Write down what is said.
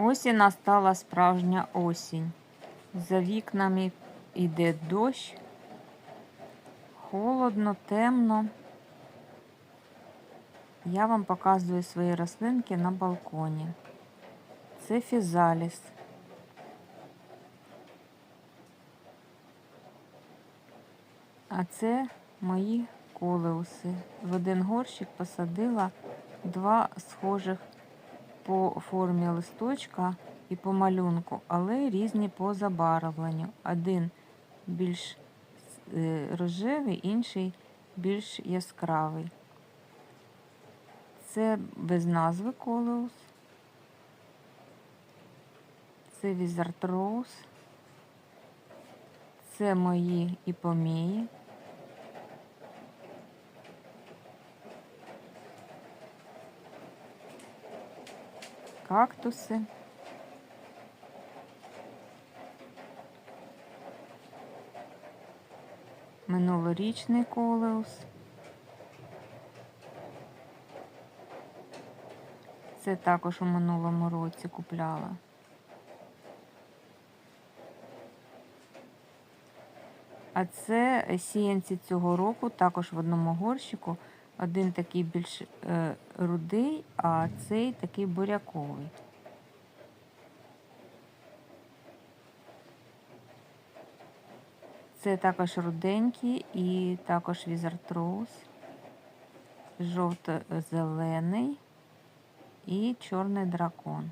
Ось і настала справжня осінь. За вікнами йде дощ. Холодно, темно. Я вам показую свої рослинки на балконі. Це фізаліс. А це мої колеуси. В один горщик посадила два схожих по формі листочка і по малюнку, але різні по забарвленню. Один більш е, рожевий, інший більш яскравий. Це без назви колеус. Це візартроуз. Це мої іпомеї. Кактуси. Минулорічний колеус. Це також у минулому році купляла. А це сіянці цього року, також в одному горщику. Один такий більш е, рудий, а цей такий буряковий. Це також руденький і також візартроуз, жовто-зелений і чорний дракон.